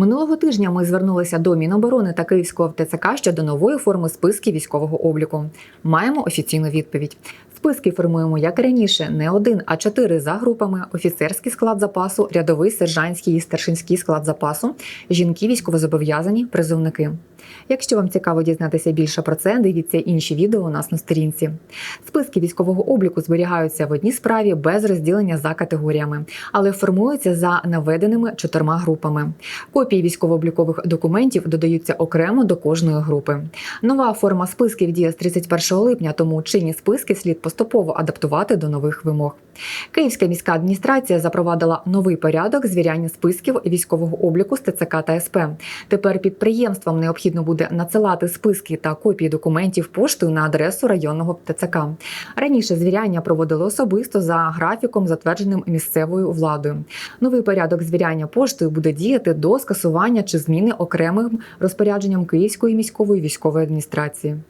Минулого тижня ми звернулися до Міноборони та Київського ТЦК щодо нової форми списків військового обліку. Маємо офіційну відповідь. Списки формуємо як і раніше, не один, а чотири за групами: офіцерський склад запасу, рядовий, сержантський і старшинський склад запасу, жінки військовозобов'язані, призовники. Якщо вам цікаво дізнатися більше про це, дивіться інші відео у нас на сторінці. Списки військового обліку зберігаються в одній справі без розділення за категоріями, але формуються за наведеними чотирма групами. Копії військово-облікових документів додаються окремо до кожної групи. Нова форма списків діє з 31 липня, тому чинні списки слід поступово адаптувати до нових вимог. Київська міська адміністрація запровадила новий порядок звіряння списків військового обліку з ТЦК та СП. Тепер підприємствам необхідно буде надсилати списки та копії документів поштою на адресу районного ТЦК. Раніше звіряння проводили особисто за графіком, затвердженим місцевою владою. Новий порядок звіряння поштою буде діяти до скасування чи зміни окремим розпорядженням Київської міської військової адміністрації.